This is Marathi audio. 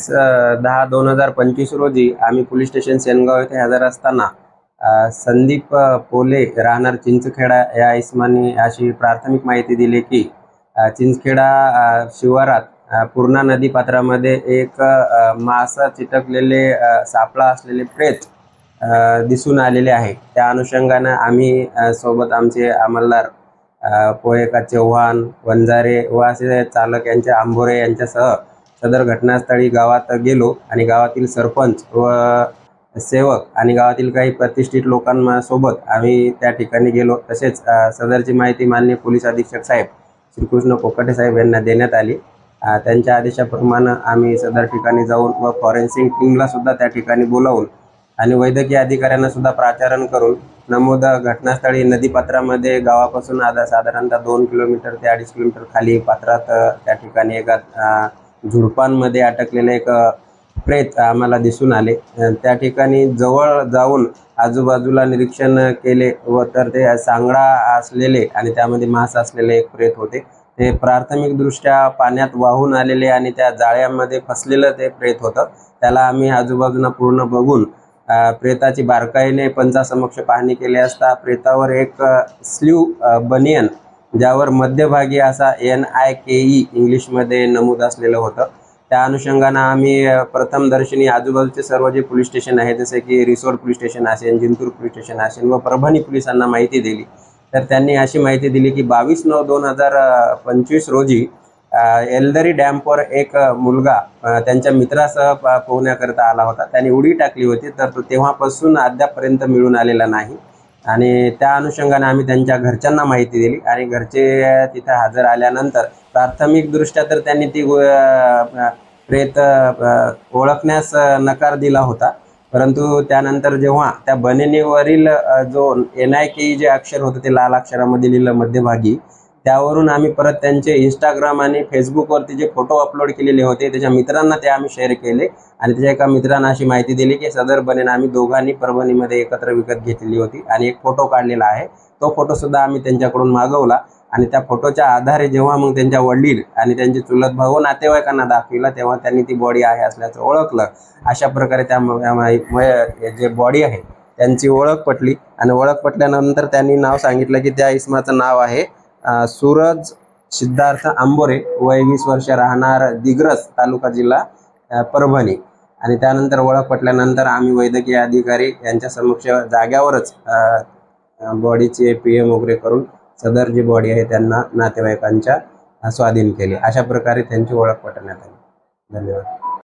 वीस दहा दोन हजार पंचवीस रोजी आम्ही पोलीस स्टेशन सेनगाव येथे हजर असताना संदीप पोले राहणार चिंचखेडा या इस्माने अशी प्राथमिक माहिती दिली की चिंचखेडा शिवारात पूर्णा नदी पात्रामध्ये एक मासा चिटकलेले सापळा असलेले प्रेत दिसून आलेले आहे. त्या अनुषंगानं आम्ही सोबत आमचे अंमलदार पोहेका चव्हाण वंजारे व असे चालक यांचे आंबोरे यांच्यासह सदर घटनास्थळी गावात गेलो आणि गावातील सरपंच व सेवक आणि गावातील काही प्रतिष्ठित लोकांसोबत आम्ही त्या ठिकाणी गेलो. तसेच सदरची माहिती माननीय पोलीस अधीक्षक साहेब श्रीकृष्ण कोकटे साहेब यांना देण्यात आली. त्यांच्या आदेशाप्रमाणे आम्ही सदर ठिकाणी जाऊन व फॉरेन्सिक टीमला सुद्धा त्या ठिकाणी बोलावून आणि वैद्यकीय अधिकाऱ्यांना सुद्धा प्राचारण करून नमूद घटनास्थळी नदीपात्रामध्ये गावापासून आता साधारणतः दोन किलोमीटर ते अडीच किलोमीटर खाली पात्रात त्या ठिकाणी एका झुडपांमध्ये अटकलेले एक प्रेत आम्हाला दिसून आले. त्या ठिकाणी जवळ जाऊन आजूबाजूला निरीक्षण केले व तर ते सांगडा असलेले आणि त्यामध्ये मांस असलेले एक प्रेत होते. ते प्राथमिकदृष्ट्या पाण्यात वाहून आलेले आणि त्या जाळ्यामध्ये फसलेलं ते प्रेत होतं. त्याला आम्ही आजूबाजूला पूर्ण बघून प्रेताची बारकाईने पंचासमक्ष पाहणी केली असता प्रेतावर एक स्लीव बनियन ज्यावर मध्यभागी असा एन आय के ई इंग्लिशमध्ये नमूद असलेलं होतं. त्या अनुषंगानं आम्ही प्रथमदर्शनी आजूबाजूचे सर्व जे पोलीस स्टेशन आहे जसे की रिसोड पोलीस स्टेशन असेल जिंतूर पोलीस स्टेशन असेल व परभणी पोलिसांना माहिती दिली तर त्यांनी अशी माहिती दिली की बावीस नऊ दोन हजार पंचवीस रोजी एल्दरी एलदरी डॅम्पवर एक मुलगा त्यांच्या मित्रासह पोहण्याकरता आला होता. त्याने उडी टाकली होती तर तो तेव्हापासून अद्यापपर्यंत मिळून आलेला नाही. आणि त्या अनुषंगाने आम्ही त्यांच्या घरच्यांना माहिती दिली. आणि घरचे तिथे हजर आल्यानंतर प्राथमिकदृष्ट्या तर त्यांनी ती प्रेत ओळखण्यास नकार दिला होता. परंतु त्यानंतर जेव्हा त्या बनिनीवरील जो एन आय के जे अक्षर होतं ते लाल अक्षरामध्ये लिहिलं मध्यभागी त्यावरून आम्ही परत त्यांचे इंस्टाग्राम आणि फेसबुकवरती जे फोटो अपलोड केलेले होते त्याच्या मित्रांना ते आम्ही शेअर केले आणि त्याच्या एका मित्रांना अशी माहिती दिली की सदर बनेन आम्ही दोघांनी परभणीमध्ये एकत्र विकत घेतलेली होती आणि एक फोटो काढलेला आहे. तो फोटो सुद्धा आम्ही त्यांच्याकडून मागवला आणि त्या फोटोच्या आधारे जेव्हा मग त्यांच्या वडील आणि त्यांचे चुलत भाऊ नातेवाईकांना दाखविला तेव्हा त्यांनी ती बॉडी आहे असल्याचं ओळखलं. अशा प्रकारे त्या म- जे बॉडी आहे त्यांची ओळख पटली आणि ओळख पटल्यानंतर त्यांनी नाव सांगितलं की त्या इसमाचं नाव आहे. सूरज सिद्धार्थ आंबोरे वय वीस वर्ष राहणार दिग्रस तालुका जिल्हा परभणी. आणि त्यानंतर ओळख पटल्यानंतर आम्ही वैद्यकीय अधिकारी यांच्या समक्ष जाग्यावरच बॉडीचे पी एम वगैरे करून सदर जी बॉडी आहे त्यांना नातेवाईकांच्या स्वाधीन केली. अशा प्रकारे त्यांची ओळख पटवण्यात आली. धन्यवाद.